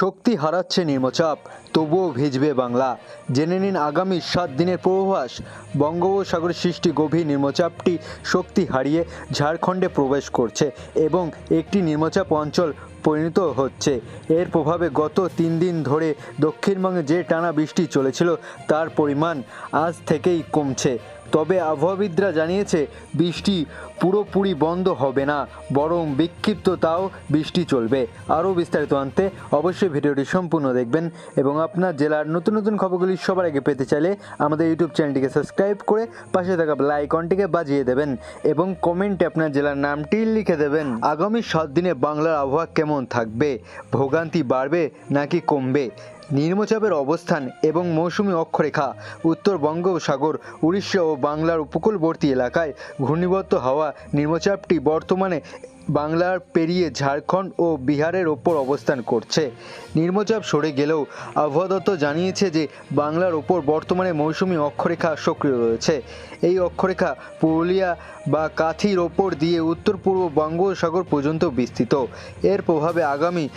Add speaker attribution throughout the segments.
Speaker 1: শক্তি হারাচ্ছে নিম্নচাপ, তবুও ভিজবে বাংলা। জেনে নিন আগামী সাত দিনের পূর্বাভাস। বঙ্গোপসাগরের সৃষ্টি গভীর নিম্নচাপটি শক্তি হারিয়ে ঝাড়খণ্ডে প্রবেশ করছে এবং একটি নিম্নচাপ অঞ্চল পরিণত হচ্ছে। এর প্রভাবে গত তিন দিন ধরে দক্ষিণবঙ্গে যে টানা বৃষ্টি চলেছিল, তার পরিমাণ আজ থেকেই কমছে। তবে আবহাওয়াবিদরা জানিয়েছে, বৃষ্টি পুরোপুরি বন্ধ হবে না, বরং বিক্ষিপ্ত তাও বৃষ্টি চলবে। আরও বিস্তারিত আনতে অবশ্যই ভিডিওটি সম্পূর্ণ দেখবেন এবং আপনার জেলার নতুন নতুন খবরগুলি সবার আগে পেতে চাইলে আমাদের ইউটিউব চ্যানেলটিকে সাবস্ক্রাইব করে পাশে থাকা বেল আইকনটিকে বাজিয়ে দেবেন এবং কমেন্টে আপনার জেলার নামটি লিখে দেবেন। আগামী সাত দিনে বাংলার আবহাওয়া কেমন থাকবে? ভোগান্তি বাড়বে নাকি কমবে? নিম্নচাপের অবস্থান এবং মৌসুমি অক্ষরেখা উত্তর বঙ্গোপসাগর উড়িষ্যা ও বাংলার উপকূলবর্তী এলাকায় ঘূর্ণিবদ্ধ হওয়া নিম্নচাপটি বর্তমানে বাংলার পেরিয়ে ঝাড়খণ্ড ও বিহারের ওপর অবস্থান করছে। নির্মচাপ সরে গেলেও আবহাওয়া জানিয়েছে যে, বাংলার ওপর বর্তমানে মৌসুমি অক্ষরেখা সক্রিয় রয়েছে। এই অক্ষরেখা পুরুলিয়া বা কাথির ওপর দিয়ে উত্তর পূর্ব বঙ্গোপসাগর পর্যন্ত বিস্তৃত। এর প্রভাবে আগামী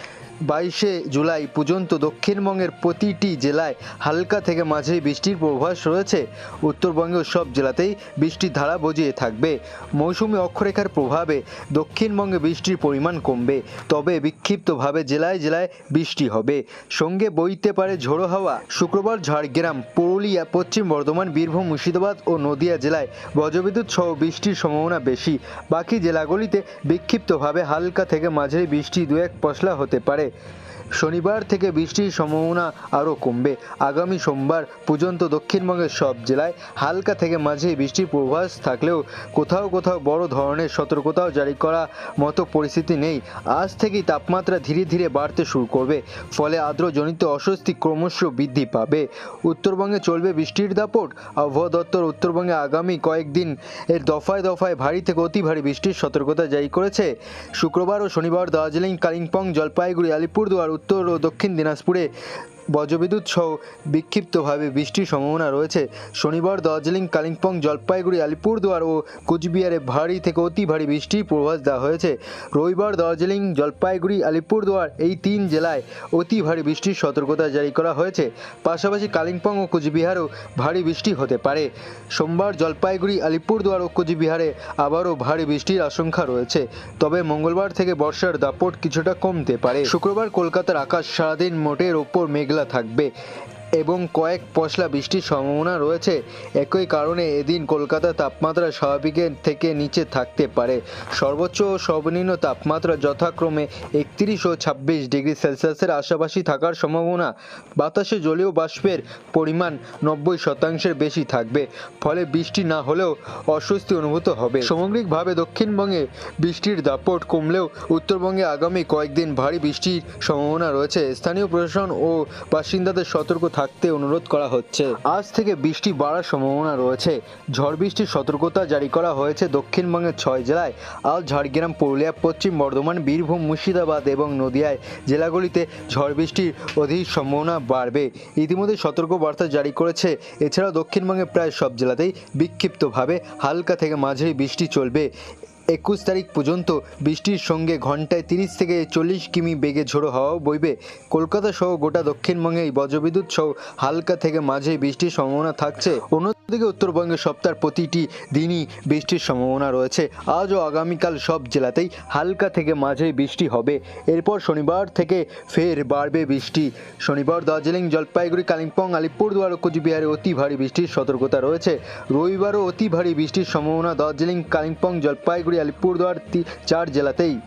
Speaker 1: বাইশে জুলাই পর্যন্ত দক্ষিণবঙ্গের প্রতিটি জেলায় হালকা থেকে মাঝারি বৃষ্টির প্রভাস রয়েছে। উত্তরবঙ্গের সব জেলাতেই বৃষ্টির ধারা বজিয়ে থাকবে। মৌসুমি অক্ষরেখার প্রভাবে দক্ষিণবঙ্গে বৃষ্টির পরিমাণ কমবে। তবে বিক্ষিপ্তভাবে জেলায় জেলায় বৃষ্টি হবে। সঙ্গে বইতে পারে ঝোড়ো হাওয়া। শুক্রবার ঝাড়গ্রাম, পুরুলিয়া, পশ্চিম বর্ধমান, বীরভূম, মুর্শিদাবাদ ও নদিয়া জেলায় বজ্রবিদ্যুৎ সহ বৃষ্টির সম্ভাবনা বেশি। বাকি জেলাগুলিতে বিক্ষিপ্তভাবে হালকা থেকে মাঝারি বৃষ্টি দু এক পশলা হতে পারে। okay শনিবার থেকে বৃষ্টির সম্ভাবনা আরও কমবে। আগামী সোমবার পর্যন্ত দক্ষিণবঙ্গের সব জেলায় হালকা থেকে মাঝে বৃষ্টির পূর্বাভাস থাকলেও কোথাও কোথাও বড় ধরনের সতর্কতাও জারি করা মতো পরিস্থিতি নেই। আজ থেকেই তাপমাত্রা ধীরে ধীরে বাড়তে শুরু করবে, ফলে আর্দ্রজনিত অস্বস্তি ক্রমশ বৃদ্ধি পাবে। উত্তরবঙ্গে চলবে বৃষ্টির দাপট। আবহাওয়া দপ্তর উত্তরবঙ্গে আগামী কয়েকদিন এর দফায় দফায় ভারী থেকে অতি ভারী বৃষ্টির সতর্কতা জারি করেছে। শুক্রবার ও শনিবার দার্জিলিং, কালিম্পং, জলপাইগুড়ি, আলিপুরদুয়ার উত্তর ও দক্ষিণ দিনাজপুরে বজ্রবিদ্যুৎ সহ বিক্ষিপ্তভাবে বৃষ্টির সম্ভাবনা রয়েছে। শনিবার দার্জিলিং, কালিম্পং, জলপাইগুড়ি, আলিপুরদুয়ার ও কোচবিহারে ভারী থেকে অতি ভারী বৃষ্টির পূর্বাভাস দেওয়া হয়েছে। রবিবার দার্জিলিং, জলপাইগুড়ি, আলিপুরদুয়ার এই তিন জেলায় অতি ভারী বৃষ্টির সতর্কতা জারি করা হয়েছে। পাশাপাশি কালিম্পং ও কোচবিহারেও ভারী বৃষ্টি হতে পারে। সোমবার জলপাইগুড়ি, আলিপুরদুয়ার ও কোচবিহারে আবারও ভারী বৃষ্টির আশঙ্কা রয়েছে। তবে মঙ্গলবার থেকে বর্ষার দাপট কিছুটা কমতে পারে। শুক্রবার কলকাতার আকাশ সারাদিন মোটের ওপর মেঘলা থাকবে। এবং কয়েক পশলা বৃষ্টির সম্ভাবনা রয়েছে। একই কারণে এদিন কলকাতার তাপমাত্রা স্বাভাবিকের থেকে নিচে থাকতে পারে। সর্বোচ্চ ও সর্বনিম্ন তাপমাত্রা যথাক্রমে একত্রিশ ও ছাব্বিশ ডিগ্রি সেলসিয়াসের আশাপাশি থাকার সম্ভাবনা। বাতাসে জলীয় বাষ্পের পরিমাণ নব্বই শতাংশের বেশি থাকবে। ফলে বৃষ্টি না হলেও অস্বস্তি অনুভূত হবে। সামগ্রিকভাবে দক্ষিণবঙ্গে বৃষ্টির দাপট কমলেও উত্তরবঙ্গে আগামী কয়েকদিন ভারী বৃষ্টির সম্ভাবনা রয়েছে। স্থানীয় প্রশাসন ও বাসিন্দাদের সতর্ক থাকতে অনুরোধ করা হচ্ছে। আজ থেকে বৃষ্টি বাড়ার সম্ভাবনা রয়েছে। ঝড় বৃষ্টির সতর্কতা জারি করা হয়েছে দক্ষিণবঙ্গের ছয় জেলায়। আজ ঝাড়গ্রাম, পুরুলিয়া, পশ্চিম বর্ধমান, বীরভূম, মুর্শিদাবাদ এবং নদিয়ায় জেলাগুলিতে ঝড় বৃষ্টির অধিক সম্ভাবনা বাড়বে। ইতিমধ্যে সতর্ক বার্তা জারি করেছে। এছাড়াও দক্ষিণবঙ্গের প্রায় সব জেলাতেই বিক্ষিপ্তভাবে হালকা থেকে মাঝারি বৃষ্টি চলবে। একুশ তারিখ পর্যন্ত বৃষ্টির সঙ্গে ঘন্টায় তিরিশ থেকে চল্লিশ কিমি বেগে ঝোড়ো হওয়াও বইবে। কলকাতা সহ গোটা দক্ষিণবঙ্গে বজ্রবিদ্যুৎ সহ হালকা থেকে মাঝে বৃষ্টির সম্ভাবনা থাকছে। অন্যদিকে উত্তরবঙ্গে সপ্তাহের প্রতিটি দিনই বৃষ্টির সম্ভাবনা রয়েছে। আজ ও আগামীকাল সব জেলাতেই হালকা থেকে মাঝে বৃষ্টি হবে। এরপর শনিবার থেকে ফের বাড়বে বৃষ্টি। শনিবার দার্জিলিং, জলপাইগুড়ি, কালিম্পং, আলিপুরদুয়ার ও কোচবিহারে অতি ভারী বৃষ্টির সতর্কতা রয়েছে। রবিবারও অতি ভারী বৃষ্টির সম্ভাবনা। দার্জিলিং, কালিম্পং, জলপাইগুড়ি আলিপুরদুয়ার চার জেলাতেই।